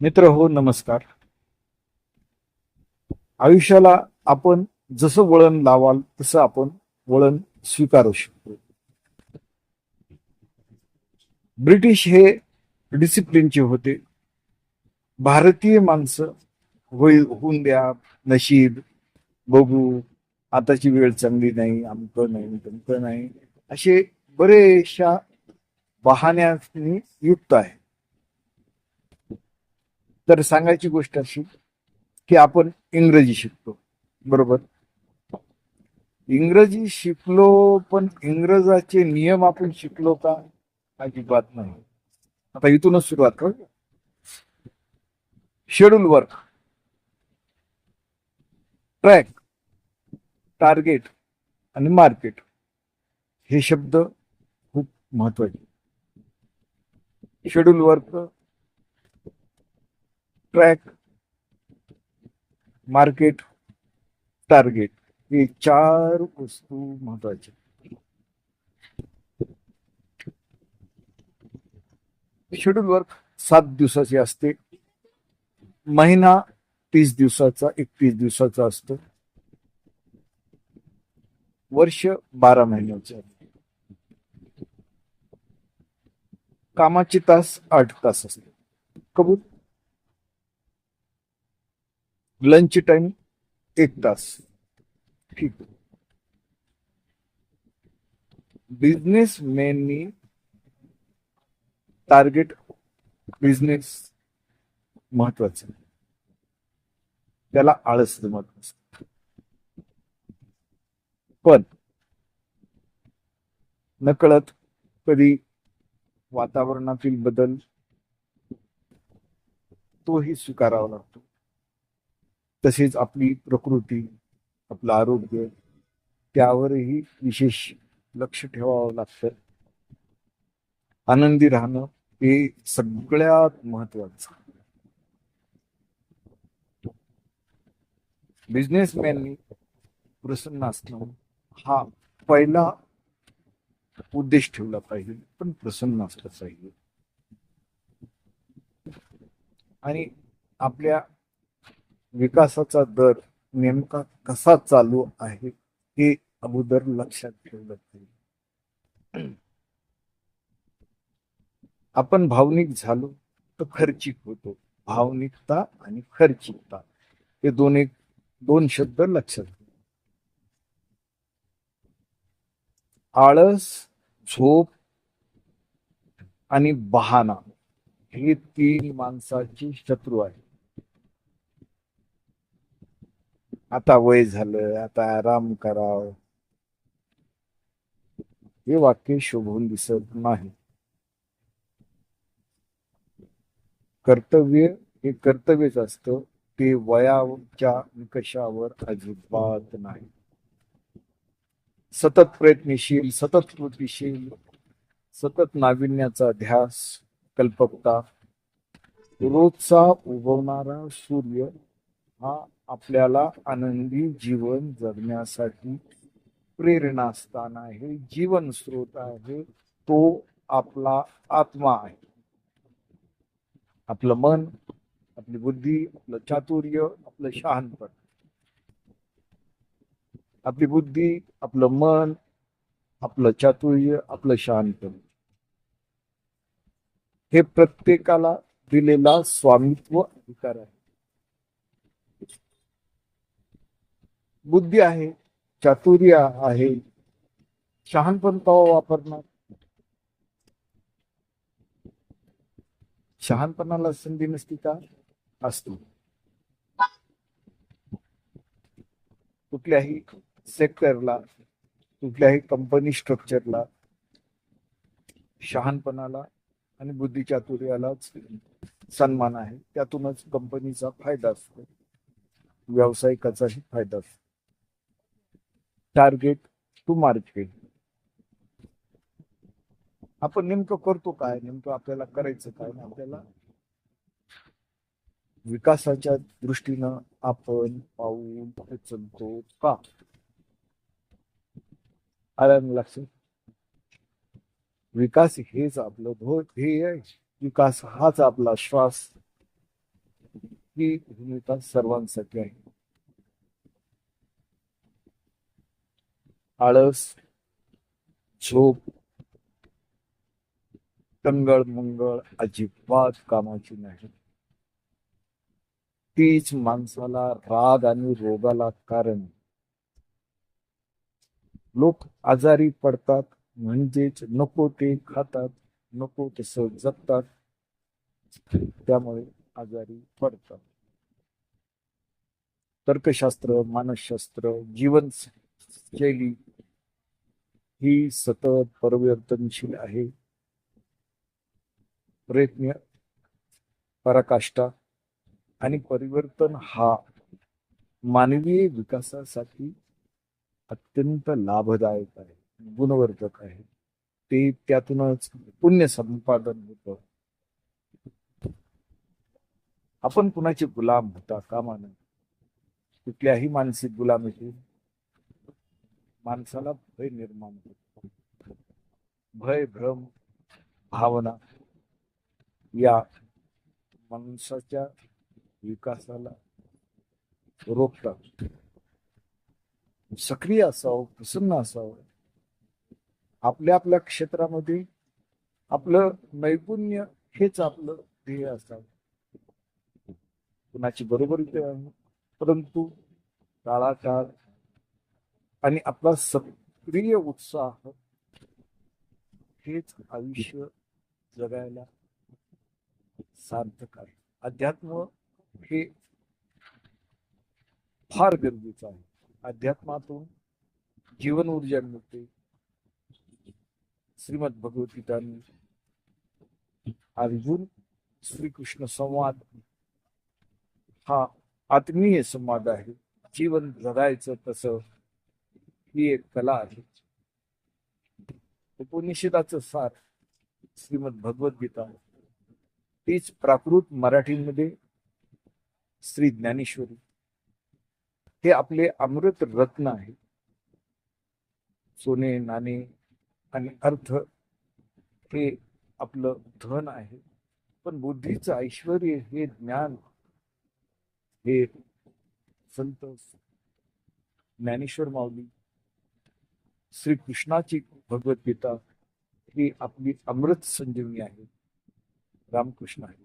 मित्र हो नमस्कार. आयुष्याला आपण जसं वळण लावाल तसं आपण वळण स्वीकारू शकतो. ब्रिटिश हे डिसिप्लिनचे होते. भारतीय माणसं होई होऊन द्या नशीब बघू आताची वेळ चांगली नाही आमकं नाही तमकं नाही असे बरेचशा बहाण्यानी युक्त आहे तर सांगायची गोष्ट अशी की आपण इंग्रजी शिकतो. बरोबर? इंग्रजी शिकलो पण इंग्रजाचे नियम आपण शिकलो का? अजिबात नाही. आता इथूनच सुरुवात करू. शेड्यूल वर्क ट्रॅक टार्गेट आणि मार्केट हे शब्द खूप महत्त्वाचे. Schedule work track market target हे चार वस्तू महत्त्वाच्या शेड्यूल वर्क सात दिवसाची असते. महिना तीस दिवसाचा एकतीस दिवसाचा असतो. वर्ष बारा महिन्याचे कामाचे तास आठ तास असते. कबूल? लंच टाइम एक तास. ठीक. बिझनेस मेननी टार्गेट बिझनेस महत्वाचं. त्याला आळस महत्वाचं. पण नकळत कधी वातावरणातील बदल तोही स्वीकारावा लागतो. तसेच आपली प्रकृती आपलं आरोग्य त्यावरही विशेष लक्ष ठेवावं लागतं. आनंदी राहणं हे सगळ्यात महत्वाचं बिझनेसमॅननी प्रसन्न असणं हा पहिला उद्देश ठेवला पाहिजे पण प्रसन्न असलं पाहिजे. आणि आपल्या विकासाचा दर नेमका कसा चालू आहे हे अगोदर लक्षात ठेवलं पाहिजे. आपण भावनिक झालो तर खर्चिक होतो. भावनिकता आणि खर्चिकता हे दोन एक दोन शब्द लक्षात आळस झोप आणि बहाना हे तीन माणसाची शत्रू आहे आता वय झालं आता आराम कराव. हे वाक्य शोभून दिसत नाही. कर्तव्य हे कर्तव्यच असतं ते वयाच्या निकषावर अजिबात नाही. सतत प्रयत्नशील सतत कृतीशील सतत नाविन्याचा ध्यास कल्पकता. रोजचा उगवणारा सूर्य हा आपल्याला आनंदी जीवन जगण्यासाठी प्रेरणास्थान आहे जीवन स्रोत आहे तो आपला आत्मा आहे. आपलं मन आपली बुद्धी आपलं चातुर्य आपलं शहाणपण. आपली बुद्धी आपलं मन आपलं चातुर्य आपलं शहाणपण. हे प्रत्येकाला दिलेला स्वामित्व अधिकार आहे. बुद्धी आहे चातुर्य आहे. शहाणपण कवा वापरणार? शहाणपणाला संधी नसती का? असतो. कुठल्याही सेक्टरला कुठल्याही कंपनी स्ट्रक्चरला शहाणपणाला आणि बुद्धिचातुर्यालाच सन्मान आहे. त्यातूनच कंपनीचा फायदा असतो. व्यावसायिकाचाही फायदा असतो. Target to market. आपण नेमकं करतो काय? नेमकं आपल्याला करायचं काय? आपल्याला विकासाच्या दृष्टीनं आपण पाऊल उचलतो का? आलं ना लक्षात विकास हेच आपलं धो ध्येय आहे. विकास हाच आपला श्वास. ही भूमिका सर्वांसाठी आहे. आळस झोप टंगळ मंगळ अजिबात कामाची नाही. तीच माणसाला राग आणि रोगाला कारण. लोक आजारी पडतात म्हणजेच नको ते खातात नको तसं जगतात. त्यामुळे आजारी पडतात. तर्कशास्त्र मानसशास्त्र जीवन शैली ही सतत परिवर्तनशील आहे. प्रयत्न पराकाष्ठा आणि परिवर्तन हा मानवीय विकासासाठी अत्यंत लाभदायक आहे गुणवर्धक आहे. ते त्यातूनच पुण्य संपादन होतं. आपण कुणाचे गुलाम होता? कामा नये. कुठल्याही मानसिक गुलामीतून माणसाला भय निर्माण होतो. भय भ्रम भावना या माणसाच्या विकासाला रोखतात. सक्रिय असावं प्रसन्न असावं. आपल्या आपल्या क्षेत्रामध्ये आपलं नैपुण्य हेच आपलं ध्येय असावं. कुणाची बरोबरी आहे, परंतु काळाकाळ आणि आपला सक्रिय उत्साह हेच आयुष्य जगायला सार्थक आहे. अध्यात्म हे फार गरजेचं आहे. अध्यात्मातून जीवन ऊर्जा मिळते. श्रीमद भगवद्गीतानी अर्जुन श्रीकृष्ण संवाद हा आत्मीय संवाद आहे. जीवन जगायचं तसं ही एक कला आहे. उपनिषदाचं सार श्रीमद भगवद्गीता तीच प्राकृत मराठीमध्ये श्री ज्ञानेश्वरी. हे आपले अमृत रत्न आहे. सोने नाणे आणि अर्थ हे आपलं धन आहे. पण बुद्धीचं ऐश्वर हे ज्ञान हे संत ज्ञानेश्वर माऊली श्रीकृष्णाची भगवद्गीता ही आपली अमृत संजीवनी आहे. रामकृष्ण आहे